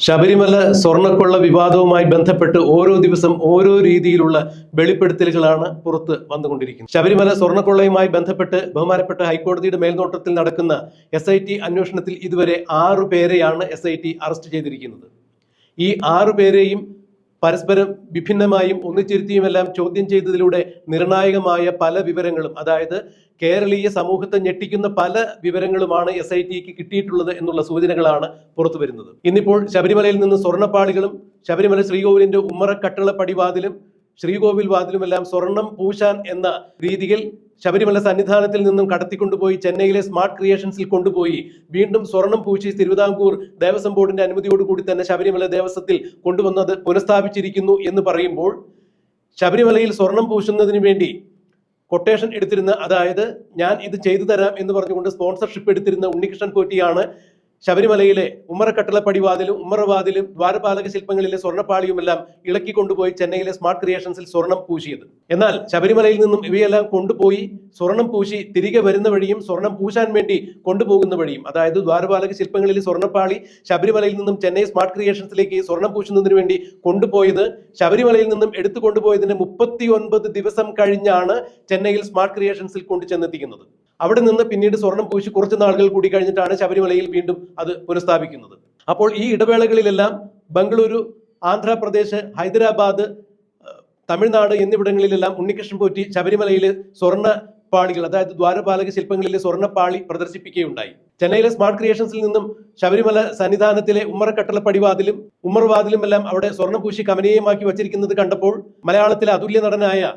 ശബരിമല സ്വർണക്കൊള്ള വിവാദവുമായി ബന്ധപ്പെട്ട് ഓരോ ദിവസം ഓരോ രീതിയിലുള്ള വെളിപ്പെടുത്തലുകളാണ് പുറത്ത് വന്നുകൊണ്ടിരിക്കുന്നത്. ശബരിമല സ്വർണക്കൊള്ളയുമായി ബന്ധപ്പെട്ട് ബഹുമാനപ്പെട്ട ഹൈക്കോടതിയുടെ മേൽനോട്ടത്തിൽ നടക്കുന്ന എസ് അന്വേഷണത്തിൽ ഇതുവരെ ആറു പേരെയാണ് എസ് അറസ്റ്റ് ചെയ്തിരിക്കുന്നത്. ഈ ആറു പേരെയും പരസ്പരം വിഭിന്നമായും ഒന്നിച്ചിരുത്തിയുമെല്ലാം ചോദ്യം ചെയ്തതിലൂടെ നിർണായകമായ പല വിവരങ്ങളും അതായത് കേരളീയ സമൂഹത്തെ ഞെട്ടിക്കുന്ന പല വിവരങ്ങളുമാണ് എസ് ഐ ടിക്ക് കിട്ടിയിട്ടുള്ളത് എന്നുള്ള സൂചനകളാണ് പുറത്തു വരുന്നത്. ഇന്നിപ്പോൾ ശബരിമലയിൽ നിന്ന് സ്വർണപ്പാളികളും ശബരിമല ശ്രീകോവിലിന്റെ ഉമ്മറക്കട്ടള പടിവാതിലും ശ്രീകോവിൽ വാതിലുമെല്ലാം സ്വർണം പൂശാൻ എന്ന രീതിയിൽ ശബരിമല സന്നിധാനത്തിൽ നിന്നും കടത്തിക്കൊണ്ടുപോയി ചെന്നൈയിലെ സ്മാർട്ട് ക്രിയേഷൻസിൽ കൊണ്ടുപോയി. വീണ്ടും സ്വർണം പൂശി തിരുവിതാംകൂർ ദേവസ്വം ബോർഡിന്റെ അനുമതിയോടുകൂടി തന്നെ ശബരിമല ദേവസ്വത്തിൽ കൊണ്ടുവന്നത് പുനഃസ്ഥാപിച്ചിരിക്കുന്നു എന്ന് പറയുമ്പോൾ ശബരിമലയിൽ സ്വർണം പൂശുന്നതിന് വേണ്ടി കൊട്ടേഷൻ എടുത്തിരുന്ന അതായത് ഞാൻ ഇത് ചെയ്തു തരാം എന്ന് പറഞ്ഞുകൊണ്ട് സ്പോൺസർഷിപ്പ് എടുത്തിരുന്ന ഉണ്ണികൃഷ്ണൻ പോറ്റിയാണ് ശബരിമലയിലെ ഉമ്മറക്കട്ടള പടിവാതിലും ഉമ്മറവാതിലും ദ്വാരപാലക ശില്പങ്ങളിലെ സ്വർണപ്പാളിയുമെല്ലാം ഇളക്കി കൊണ്ടുപോയി ചെന്നൈയിലെ സ്മാർട്ട് ക്രിയേഷൻസിൽ സ്വർണം പൂശിയത്. എന്നാൽ ശബരിമലയിൽ നിന്നും ഇവയെല്ലാം കൊണ്ടുപോയി സ്വർണം പൂശി തിരികെ വരുന്ന വഴിയും സ്വർണം പൂശാൻ വേണ്ടി കൊണ്ടുപോകുന്ന വഴിയും അതായത് ദ്വാരപാലക ശില്പങ്ങളിലെ സ്വർണപ്പാളി ശബരിമലയിൽ നിന്നും ചെന്നൈ സ്മാർട്ട് ക്രിയേഷൻസിലേക്ക് സ്വർണം പൂശുന്നതിന് വേണ്ടി കൊണ്ടുപോയത് ശബരിമലയിൽ നിന്നും എടുത്തു കൊണ്ടുപോയതിന് മുപ്പത്തി ദിവസം കഴിഞ്ഞാണ് ചെന്നൈയിൽ സ്മാർട്ട് ക്രിയേഷൻസിൽ കൊണ്ടു ചെന്നെത്തിക്കുന്നത്. അവിടെ നിന്ന് പിന്നീട് സ്വർണം പൂശി കുറച്ച് നാളുകൾ കൂടി കഴിഞ്ഞിട്ടാണ് ശബരിമലയിൽ വീണ്ടും അത് പുനഃസ്ഥാപിക്കുന്നത്. അപ്പോൾ ഈ ഇടവേളകളിലെല്ലാം ബംഗളൂരു ആന്ധ്രാപ്രദേശ് ഹൈദരാബാദ് തമിഴ്നാട് എന്നിവിടങ്ങളിലെല്ലാം ഉണ്ണികൃഷ്ണൻ പോറ്റി ശബരിമലയിൽ സ്വർണ പാളികൾ അതായത് ദ്വാരപാലക ശില്പങ്ങളിലെ സ്വർണപ്പാളി പ്രദർശിപ്പിക്കുകയുണ്ടായി. ചെന്നൈയിലെ സ്മാർട്ട് ക്രിയേഷൻസിൽ നിന്നും ശബരിമല സന്നിധാനത്തിലെ ഉമ്മറക്കട്ടള പടിവാതിലും ഉമ്മർവാതിലും എല്ലാം അവിടെ സ്വർണപൂശി കമനീയമാക്കി വച്ചിരിക്കുന്നത് കണ്ടപ്പോൾ മലയാളത്തിലെ അതുല്യ നടനായ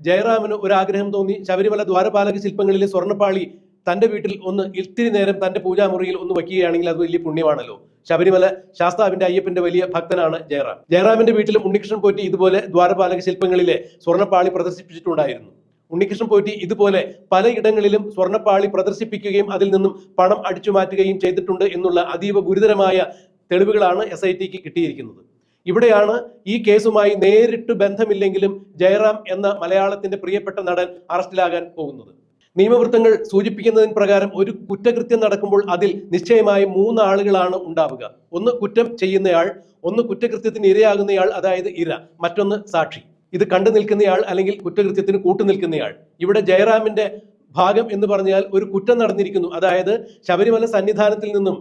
ജയറാമിന് ഒരു ആഗ്രഹം തോന്നി. ശബരിമല ദ്വാരപാലക ശില്പങ്ങളിലെ സ്വർണപ്പാളി തന്റെ വീട്ടിൽ ഒന്ന് ഇത്തിരി നേരം തന്റെ പൂജാമുറിയിൽ ഒന്ന് വയ്ക്കുകയാണെങ്കിൽ അത് വലിയ പുണ്യമാണല്ലോ. ശബരിമല ശാസ്താവിന്റെ അയ്യപ്പന്റെ വലിയ ഭക്തനാണ് ജയറാം. ജയറാമിന്റെ വീട്ടിലും ഉണ്ണികൃഷ്ണൻ പോറ്റി ഇതുപോലെ ദ്വാരപാലക ശില്പങ്ങളിലെ സ്വർണപ്പാളി പ്രദർശിപ്പിച്ചിട്ടുണ്ടായിരുന്നു. ഉണ്ണികൃഷ്ണൻ പോറ്റി ഇതുപോലെ പലയിടങ്ങളിലും സ്വർണപ്പാളി പ്രദർശിപ്പിക്കുകയും അതിൽ നിന്നും പണം അടിച്ചു മാറ്റുകയും ചെയ്തിട്ടുണ്ട് എന്നുള്ള അതീവ ഗുരുതരമായ തെളിവുകളാണ് എസ് ഐ ടിക്ക് കിട്ടിയിരിക്കുന്നത്. ഇവിടെയാണ് ഈ കേസുമായി നേരിട്ട് ബന്ധമില്ലെങ്കിലും ജയറാം എന്ന മലയാളത്തിന്റെ പ്രിയപ്പെട്ട നടൻ അറസ്റ്റിലാകാൻ പോകുന്നത്. നിയമവൃത്തങ്ങൾ സൂചിപ്പിക്കുന്നതിന് പ്രകാരം ഒരു കുറ്റകൃത്യം നടക്കുമ്പോൾ അതിൽ നിശ്ചയമായും മൂന്ന് ആളുകളാണ് ഉണ്ടാവുക. ഒന്ന് കുറ്റം ചെയ്യുന്നയാൾ ഒന്ന് കുറ്റകൃത്യത്തിന് ഇരയാകുന്നയാൾ അതായത് ഇര മറ്റൊന്ന് സാക്ഷി. ഇത് കണ്ടു നിൽക്കുന്നയാൾ അല്ലെങ്കിൽ കുറ്റകൃത്യത്തിന് കൂട്ടുനിൽക്കുന്നയാൾ ഇവിടെ ജയറാമിന്റെ ഭാഗം എന്ന് പറഞ്ഞാൽ ഒരു കുറ്റം നടന്നിരിക്കുന്നു. അതായത് ശബരിമല സന്നിധാനത്തിൽ നിന്നും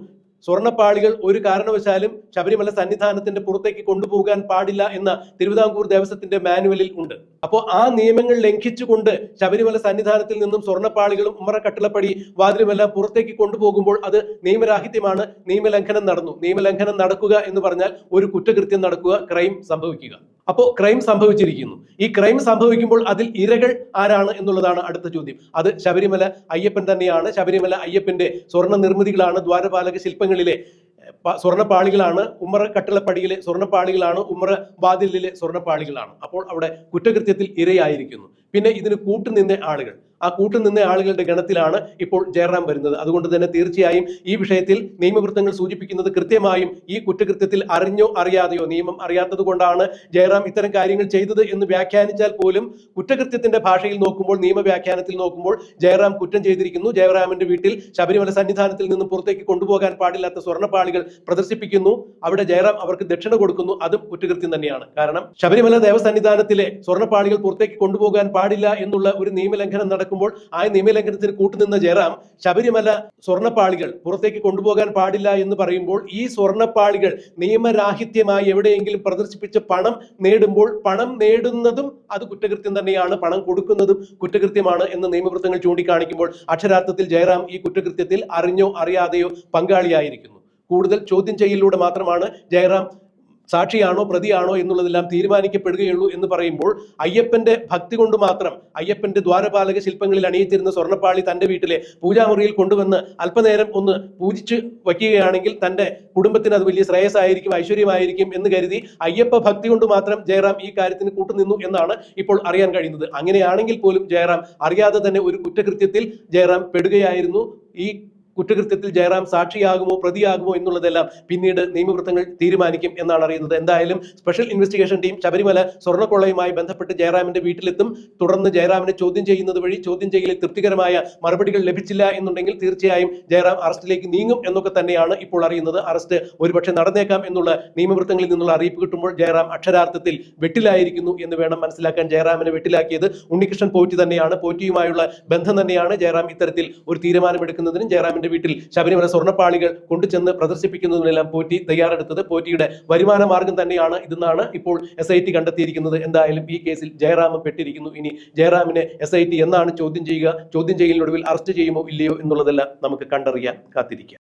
സ്വർണപ്പാളികൾ ഒരു കാരണവശാലും ശബരിമല സന്നിധാനത്തിന്റെ പുറത്തേക്ക് കൊണ്ടുപോകാൻ പാടില്ല എന്ന തിരുവിതാംകൂർ ദേവസ്വത്തിന്റെ മാനുവലിൽ ഉണ്ട്. അപ്പോൾ ആ നിയമങ്ങൾ ലംഘിച്ചുകൊണ്ട് ശബരിമല സന്നിധാനത്തിൽ നിന്നും സ്വർണപ്പാളികളും ഉമ്മറ കട്ടിളപ്പടി വാതിലുമെല്ലാം പുറത്തേക്ക് കൊണ്ടുപോകുമ്പോൾ അത് നിയമരാഹിത്യമാണ്. നിയമലംഘനം നടന്നു. നിയമലംഘനം നടക്കുക എന്ന് പറഞ്ഞാൽ ഒരു കുറ്റകൃത്യം നടക്കുക ക്രൈം സംഭവിക്കുക. അപ്പോൾ ക്രൈം സംഭവിച്ചിരിക്കുന്നു. ഈ ക്രൈം സംഭവിക്കുമ്പോൾ അതിൽ ഇരകൾ ആരാണ് എന്നുള്ളതാണ് അടുത്ത ചോദ്യം. അത് ശബരിമല അയ്യപ്പൻ തന്നെയാണ്. ശബരിമല അയ്യപ്പന്റെ സ്വർണ നിർമ്മിതികളാണ് ദ്വാരപാലക ശില്പങ്ങളിലെ സ്വർണപ്പാളികളാണ് ഉമ്മറ കട്ടിളപ്പടിയിലെ സ്വർണപ്പാളികളാണ് ഉമ്മറ വാതിലിലെ സ്വർണപ്പാളികളാണ് അപ്പോൾ അവിടെ കുറ്റകൃത്യത്തിൽ ഇരയായിരിക്കുന്നു. പിന്നെ ഇതിന് കൂട്ടുനിന്ന ആളുകൾ. ആ കൂട്ടുനിന്ന ആളുകളുടെ ഗണത്തിലാണ് ഇപ്പോൾ ജയറാം വരുന്നത്. അതുകൊണ്ട് തന്നെ തീർച്ചയായും ഈ വിഷയത്തിൽ നിയമവൃത്തങ്ങൾ സൂചിപ്പിക്കുന്നത് കൃത്യമായും ഈ കുറ്റകൃത്യത്തിൽ അറിഞ്ഞോ അറിയാതെയോ നിയമം അറിയാത്തത് കൊണ്ടാണ് ജയറാം ഇത്തരം കാര്യങ്ങൾ ചെയ്തത് എന്ന് വ്യാഖ്യാനിച്ചാൽ പോലും കുറ്റകൃത്യത്തിന്റെ ഭാഷയിൽ നോക്കുമ്പോൾ നിയമവ്യാഖ്യാനത്തിൽ നോക്കുമ്പോൾ ജയറാം കുറ്റം ചെയ്തിരിക്കുന്നു. ജയറാമിന്റെ വീട്ടിൽ ശബരിമല സന്നിധാനത്തിൽ നിന്നും പുറത്തേക്ക് കൊണ്ടുപോകാൻ പാടില്ലാത്ത സ്വർണപ്പാളികൾ പ്രദർശിപ്പിക്കുന്നു. അവിടെ ജയറാം അവർക്ക് ദക്ഷിണ കൊടുക്കുന്നു. അതും കുറ്റകൃത്യം തന്നെയാണ്. കാരണം ശബരിമല ദേവസന്നിധാനത്തിലെ സ്വർണപ്പാളികൾ പുറത്തേക്ക് കൊണ്ടുപോകാൻ പാടില്ല എന്നുള്ള ഒരു നിയമലംഘനം നടക്കുമ്പോൾ ആ നിയമലംഘനത്തിന് കൂട്ടുനിന്ന ജയറാം ശബരിമല സ്വർണപ്പാളികൾ പുറത്തേക്ക് കൊണ്ടുപോകാൻ പാടില്ല എന്ന് പറയുമ്പോൾ ഈ സ്വർണപ്പാളികൾ നിയമരാഹിത്യമായി എവിടെയെങ്കിലും പ്രദർശിപ്പിച്ച് പണം നേടുമ്പോൾ പണം നേടുന്നതും അത് കുറ്റകൃത്യം തന്നെയാണ്. പണം കൊടുക്കുന്നതും കുറ്റകൃത്യമാണ് എന്ന് നിയമവൃത്തങ്ങൾ ചൂണ്ടിക്കാണിക്കുമ്പോൾ അക്ഷരാർത്ഥത്തിൽ ജയറാം ഈ കുറ്റകൃത്യത്തിൽ അറിഞ്ഞോ അറിയാതെയോ പങ്കാളിയായിരിക്കുന്നു. കൂടുതൽ ചോദ്യം ചെയ്യലിലൂടെ മാത്രമാണ് ജയറാം സാക്ഷിയാണോ പ്രതിയാണോ എന്നുള്ളതെല്ലാം തീരുമാനിക്കപ്പെടുകയുള്ളൂ എന്ന് പറയുമ്പോൾ അയ്യപ്പന്റെ ഭക്തി കൊണ്ട് മാത്രം അയ്യപ്പന്റെ ദ്വാരപാലക ശില്പങ്ങളിൽ അണിയിച്ചിരുന്ന സ്വർണപ്പാളി തന്റെ വീട്ടിലെ പൂജാമുറിയിൽ കൊണ്ടുവന്ന് അല്പനേരം ഒന്ന് പൂജിച്ച് വയ്ക്കുകയാണെങ്കിൽ തന്റെ കുടുംബത്തിന് അത് വലിയ ശ്രേയസായിരിക്കും ഐശ്വര്യമായിരിക്കും എന്ന് കരുതി അയ്യപ്പ ഭക്തി കൊണ്ട് മാത്രം ജയറാം ഈ കാര്യത്തിന് കൂട്ടുനിന്നു എന്നാണ് ഇപ്പോൾ അറിയാൻ കഴിയുന്നത്. അങ്ങനെയാണെങ്കിൽ പോലും ജയറാം അറിയാതെ തന്നെ ഒരു കുറ്റകൃത്യത്തിൽ ജയറാം പെടുകയായിരുന്നു. ഈ കുറ്റകൃത്യത്തിൽ ജയറാം സാക്ഷിയാകുമോ പ്രതിയാകുമോ എന്നുള്ളതെല്ലാം പിന്നീട് നിയമവൃത്തങ്ങൾ തീരുമാനിക്കും എന്നാണ് അറിയുന്നത്. എന്തായാലും സ്പെഷ്യൽ ഇൻവെസ്റ്റിഗേഷൻ ടീം ശബരിമല സ്വർണക്കൊള്ളയുമായി ബന്ധപ്പെട്ട് ജയറാമിന്റെ വീട്ടിലെത്തും. തുടർന്ന് ജയറാമിനെ ചോദ്യം ചെയ്യുന്നത് വഴി ചോദ്യം ചെയ്യലിൽ തൃപ്തികരമായ മറുപടികൾ ലഭിച്ചില്ല എന്നുണ്ടെങ്കിൽ തീർച്ചയായും ജയറാം അറസ്റ്റിലേക്ക് നീങ്ങും എന്നൊക്കെ തന്നെയാണ് ഇപ്പോൾ അറിയുന്നത്. അറസ്റ്റ് ഒരുപക്ഷെ നടന്നേക്കാം എന്നുള്ള നിയമവൃത്തങ്ങളിൽ നിന്നുള്ള അറിയിപ്പ് കിട്ടുമ്പോൾ ജയറാം അക്ഷരാർത്ഥത്തിൽ വെട്ടിലായിരിക്കുന്നു എന്ന് വേണം മനസ്സിലാക്കാൻ ജയറാമിനെ വെട്ടിലാക്കിയത് ഉണ്ണികൃഷ്ണൻ പോറ്റി തന്നെയാണ്. പോറ്റിയുമായുള്ള ബന്ധം തന്നെയാണ് ജയറാം ഇത്തരത്തിൽ ഒരു തീരുമാനമെടുക്കുന്നതിനും ജയറാമിന്റെ വീട്ടിൽ ശബരിമല സ്വർണപ്പാളികൾ കൊണ്ടുചെന്ന് പ്രദർശിപ്പിക്കുന്നതിനെല്ലാം പോറ്റി തയ്യാറെടുത്തത് പോറ്റിയുടെ വരുമാന മാർഗം തന്നെയാണ് ഇതെന്നാണ് ഇപ്പോൾ എസ് ഐ ടി കണ്ടെത്തിയിരിക്കുന്നത്. എന്തായാലും ഈ കേസിൽ ജയറാമ് പെട്ടിരിക്കുന്നു. ഇനി ജയറാമിനെ എസ് ഐ ടി എന്നാണ് ചോദ്യം ചെയ്യുക? ചോദ്യം ചെയ്യലിനൊടുവിൽ അറസ്റ്റ് ചെയ്യുമോ ഇല്ലയോ എന്നുള്ളതെല്ലാം നമുക്ക് കണ്ടറിയാൻ കാത്തിരിക്കാം.